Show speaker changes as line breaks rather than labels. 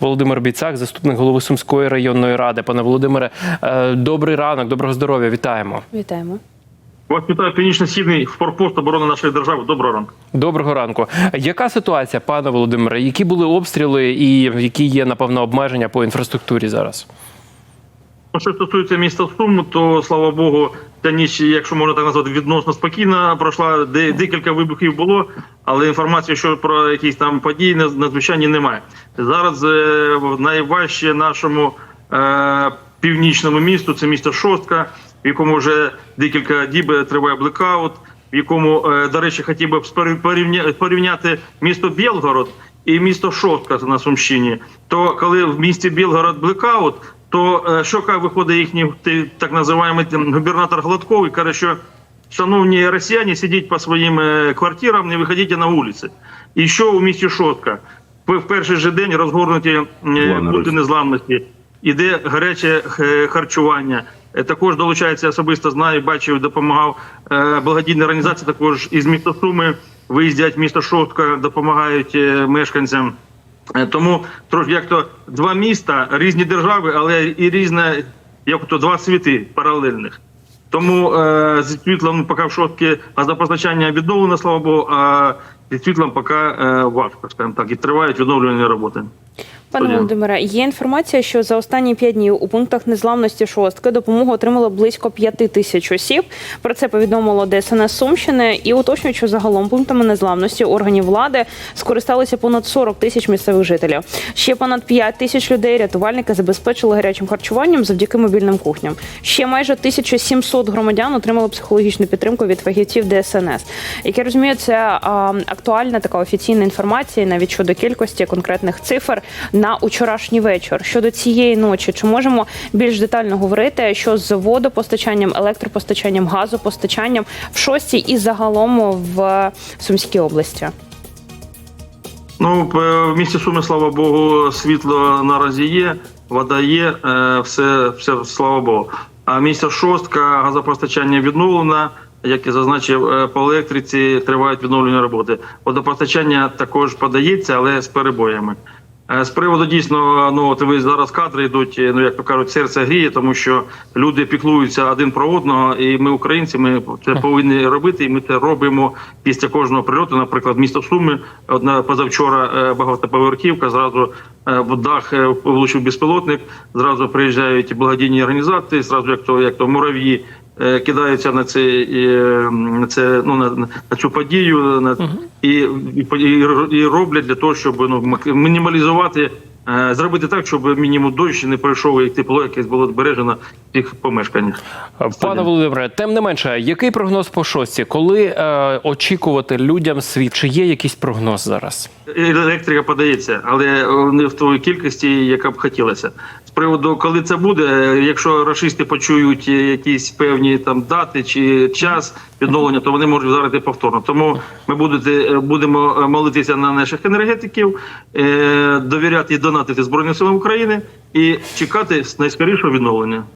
Володимир Біцак, заступник голови Сумської районної ради. Пане Володимире, е, добрий ранок, доброго здоров'я. Вітаємо.
Вітаємо.
Вас вітаю північно-східний форпост оборони нашої держави. Доброго ранку.
Доброго ранку. Яка ситуація, пане Володимире? Які були обстріли і які є напевно обмеження по інфраструктурі зараз?
Ну, Що стосується міста Сум, то слава Богу, ця ніч, якщо можна так назвати, відносно спокійна пройшла. Де декілька вибухів було, але інформації, що про якісь там події надзвичайні немає. Зараз е, найважче нашому е, північному місту це місто Шостка, в якому вже декілька діб триває блекаут, в якому, е, до речі, хотів би порівняти місто Білгород і місто Шостка на Сумщині. То коли в місті Білгород блекаут, то е, що виходить їхній так називаємо губернатор Гладков і каже, що шановні росіяни, сидіть по своїм е, квартирам, не виходіть на вулиці. І що у місті Шостка? В перший же день розгорнуті е, пункти незламності, іде гаряче харчування. Також долучається особисто знаю, бачив, допомагав благодійні організації. Також із міста Суми виїздять в місто Шостка, допомагають мешканцям. Е, Тому трошки як то два міста, різні держави, але і різне, як то два світи паралельних. Тому е, зі світлом поки в шотки газопостачання відновлено, слава Богу, а зі світлом поки е, важко, скажімо так, і тривають відновлювальні роботи.
Пане. Володимире, є інформація, що за останні п'ять днів у пунктах незламності шостки допомогу отримало близько п'яти тисяч осіб. Про це повідомило ДСНС Сумщини і уточнюють, що загалом пунктами незламності органів влади скористалися понад 40 тисяч місцевих жителів. Ще понад 5 тисяч людей рятувальники забезпечили гарячим харчуванням завдяки мобільним кухням. Ще майже 1700 громадян отримали психологічну підтримку від фахівців ДСНС. Як я розумію, це а, актуальна така офіційна інформація навіть щодо кількості конкретних цифр на учорашній вечір. Щодо цієї ночі, чи можемо більш детально говорити, що з водопостачанням, електропостачанням, газопостачанням в шостій і загалом в Сумській області?
Ну, в місті Суми, слава Богу, світло наразі є, вода є, е, все, все слава Богу. А місто Шостка, газопостачання відновлено. Як я зазначив, е, по електриці тривають відновлені роботи. Водопостачання також подається, але з перебоями. Е, З приводу дійсно, ну от ви зараз кадри йдуть, е, ну як то кажуть, серце гріє, тому що люди піклуються один про одного, і ми, українці, ми це повинні робити. І ми це робимо після кожного прильоту. Наприклад, місто Суми, одна позавчора е, багатоповерхівка, зразу в дах влучив безпілотник. Зразу приїжджають благодійні організації, зразу як то як то мурав'ї. Е, Кидаються на це, на це ну на, на цю подію на і, і, і, і роблять для того, щоб ну мінімалізувати, зробити так, щоб мінімум дощ не пройшов і тепло, якесь було збережено в тих помешканнях.
Пане Володимире, тим не менше, який прогноз по шостці? Коли е, очікувати людям світ? Чи є якийсь прогноз зараз?
Електрика подається, але е, не в той кількості, яка б хотілося. З приводу, коли це буде, е, якщо рашисти почують е, якісь певні там дати чи час відновлення, то вони можуть вдарити повторно. Тому ми будете, будемо е, молитися на наших енергетиків, е, довіряти і донатити Збройним силам України і чекати найскорішого відновлення.